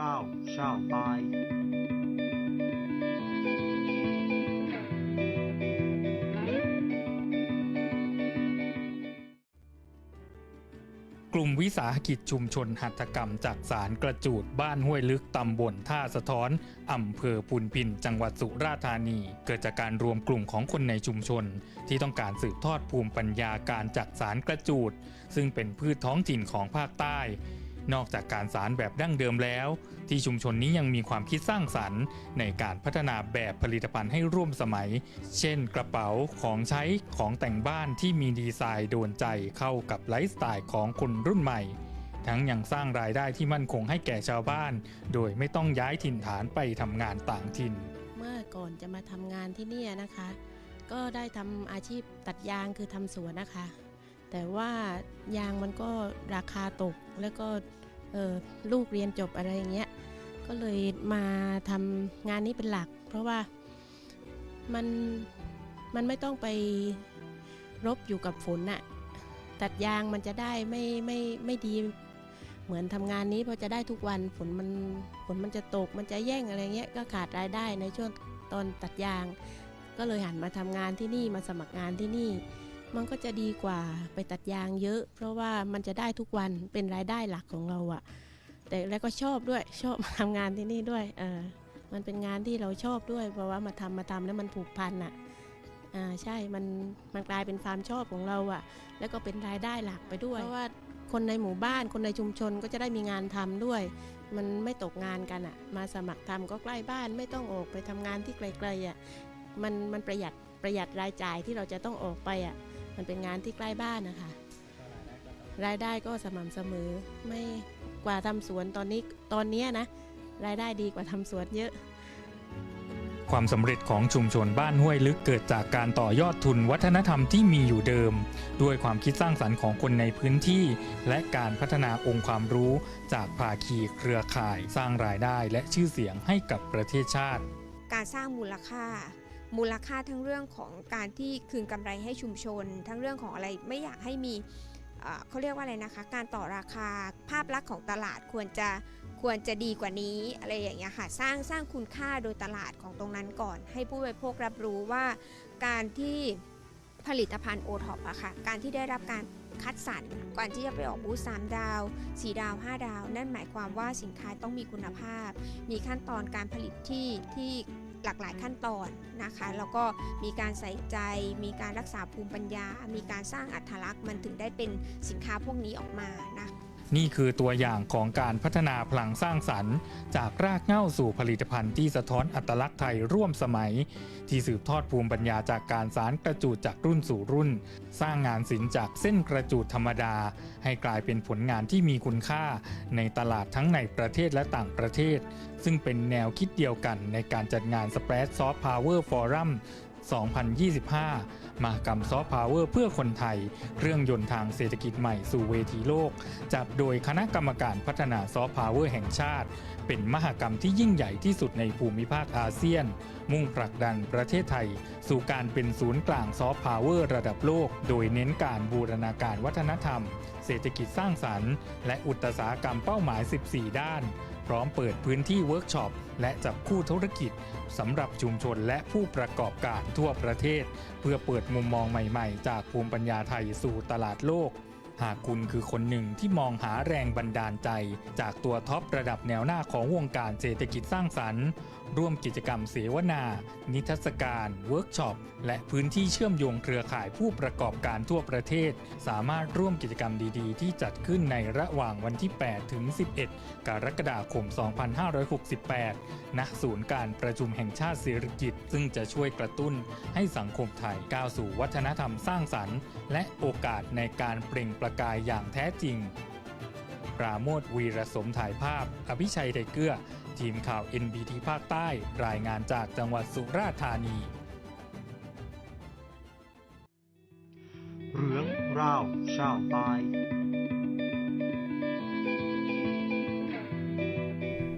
ราชาวใต้กลุ่มวิสาหกิจชุมชนหัตถกรรมจากสารกระจูดบ้านห้วยลึกตำบลท่าสะท้อนอำเภอพุนพิน จังหวัดสุราษฎร์ธานี เกิดจากการรวมกลุ่มของคนในชุมชน ที่ต้องการสืบทอดภูมิปัญญาการจักสารกระจูด ซึ่งเป็นพืชท้องถิ่นของภาคใต้ นอกจากการสารแบบดั้งเดิมแล้ว ที่ชุมชนนี้ยังมีความคิดสร้างสรรค์ ในการพัฒนาแบบผลิตภัณฑ์ให้ร่วมสมัย เช่น กระเป๋าของใช้ของแต่งบ้านที่มีดีไซน์โดนใจเข้ากับไลฟ์สไตล์ของคนรุ่นใหม่ ทั้งยังสร้างรายได้ที่มั่นคงให้แก่ชาวบ้าน โดยไม่ต้องย้ายถิ่นฐานไปทำงานต่างถิ่น เมื่อก่อนจะมาทำงานที่นี่นะคะ ก็ได้ทำอาชีพตัดยางคือทำสวนนะคะ แต่ว่ายางมันก็ราคาตกแล้วก็ลูกเรียนจบอะไรอย่างเงี้ยก็เลยมาทำงานนี้เป็นหลัก เพราะว่ามันมันไม่ต้องไปรบอยู่กับฝนน่ะตัดยางมันจะได้ไม่ไม่ไม่ดีเหมือนทำงานนี้เพราะจะได้ทุกวันฝนมันฝนมันจะตกมันจะแย่งอะไรเงี้ยก็ขาดรายได้ในช่วงตอนตัดยาง ก็เลยหันมาทำงานที่นี่มาสมัครงานที่นี่ มันก็จะดีกว่าไปตัดยางเยอะ เพราะว่ามันจะได้ทุกวันเป็นรายได้หลักของเราอะแต่แล้วก็ชอบด้วยชอบมาทำงานที่นี่ด้วยเออมันเป็นงานที่เราชอบด้วย เพราะว่ามาทำมาทำแล้วมันผูกพันอะอ่าใช่มันมันกลายเป็นความชอบของเราอะแล้วก็เป็นรายได้หลักไปด้วยเพราะว่าคนในหมู่บ้านคนในชุมชนก็จะได้มีงานทำด้วย มันไม่ตกงานกันอะมาสมัครทำก็ใกล้บ้านไม่ต้องออกไปทำงานที่ไกลๆอะมันมันประหยัดประหยัดรายจ่ายที่เราจะต้องออกไปอะ มันเป็นงานที่ใกล้บ้านนะคะ รายได้ก็สม่ำเสมอ ไม่กว่าทำสวนตอนนี้ตอนเนี้ยนะ รายได้ดีกว่าทำสวนเยอะ ความสำเร็จของชุมชนบ้านห้วยลึกเกิดจากการต่อยอดทุนวัฒนธรรมที่มีอยู่เดิม ด้วยความคิดสร้างสรรค์ของคนในพื้นที่ และการพัฒนาองค์ความรู้จากภาคีเครือข่าย สร้างรายได้และชื่อเสียงให้กับประเทศชาติ การสร้างมูลค่า มูลค่าทั้งเรื่องของการที่คืนกำไรให้ชุมชน ทั้งเรื่องของอะไรไม่อยากให้มีเอ่อเขาเรียกว่าอะไรนะคะ การต่อราคาภาพลักษณ์ของตลาดควรจะควรจะดีกว่านี้อะไรอย่างเงี้ยค่ะสร้างสร้างคุณค่าโดยตลาดของตรงนั้นก่อน ให้ผู้บริโภครับรู้ว่า การที่ผลิตภัณฑ์โอท็อปอะค่ะการที่ได้รับการคัดสรรก่อนที่จะไปออกบูธสามดาว 4 ดาว 5 ดาว นั่นหมายความว่าสินค้าต้องมีคุณภาพ มีขั้นตอนการผลิตที่ที่ หลากหลายขั้นตอนนะคะแล้วก็มีการใส่ใจ มีการรักษาภูมิปัญญา มีการสร้างอัตลักษณ์มันถึงได้เป็นสินค้าพวกนี้ออกมานะ นี่คือตัวอย่างของการพัฒนาพลังสร้างสรรค์ จากรากเหง้าสู่ผลิตภัณฑ์ที่สะท้อนอัตลักษณ์ไทยร่วมสมัย ที่สืบทอดภูมิปัญญาจากการสารกระจูดจากรุ่นสู่รุ่น สร้างงานศิลป์จากเส้นกระจูดธรรมดา ให้กลายเป็นผลงานที่มีคุณค่า ในตลาดทั้งในประเทศและต่างประเทศ ซึ่งเป็นแนวคิดเดียวกันในการจัดงาน s p r e a d Soft Power Forum 2025 มหกรรมซอฟต์พาวเวอร์เพื่อคนไทย เครื่องยนต์ทางเศรษฐกิจใหม่สู่เวทีโลก จัดโดยคณะกรรมการพัฒนาซอฟต์พาวเวอร์แห่งชาติ เป็นมหกรรมที่ยิ่งใหญ่ที่สุดในภูมิภาคอาเซียน มุ่งผลักดันประเทศไทย สู่การเป็นศูนย์กลางซอฟต์พาวเวอร์ระดับโลก โดยเน้นการบูรณาการวัฒนธรรม เศรษฐกิจสร้างสรรค์ และอุตสาหกรรมเป้าหมาย 14 ด้าน พร้อมเปิดพื้นที่เวิร์กช็อปและจับคู่ธุรกิจสำหรับชุมชนและผู้ประกอบการทั่วประเทศ เพื่อเปิดมุมมองใหม่ๆ จากภูมิปัญญาไทยสู่ตลาดโลก หากคุณคือคนหนึ่งที่มองหาแรงบันดาลใจ จากตัวท็อประดับแนวหน้าของวงการเศรษฐกิจสร้างสรรค์ ร่วมกิจกรรมเสวนา นิทรรศการ เวิร์กช็อป และพื้นที่เชื่อมโยงเครือข่ายผู้ประกอบการทั่วประเทศ สามารถร่วมกิจกรรมดีๆ ที่จัดขึ้นในระหว่างวันที่ 8 ถึง 11 กรกฎาคม 2568 ณ ศูนย์การประชุมแห่งชาติเศรษฐกิจซึ่งจะช่วยกระตุ้นให้สังคมไทยก้าวสู่วัฒนธรรมสร้างสรรค์ และโอกาสในการเปล่งประกายอย่างแท้จริง ปราโมทวีรสมถ่ายภาพ อภิชัยไทยเกื้อ ทีมข่าว NBT ภาคใต้รายงานจากจังหวัดสุราษฎร์ธานี เรื่องราวชาวใต้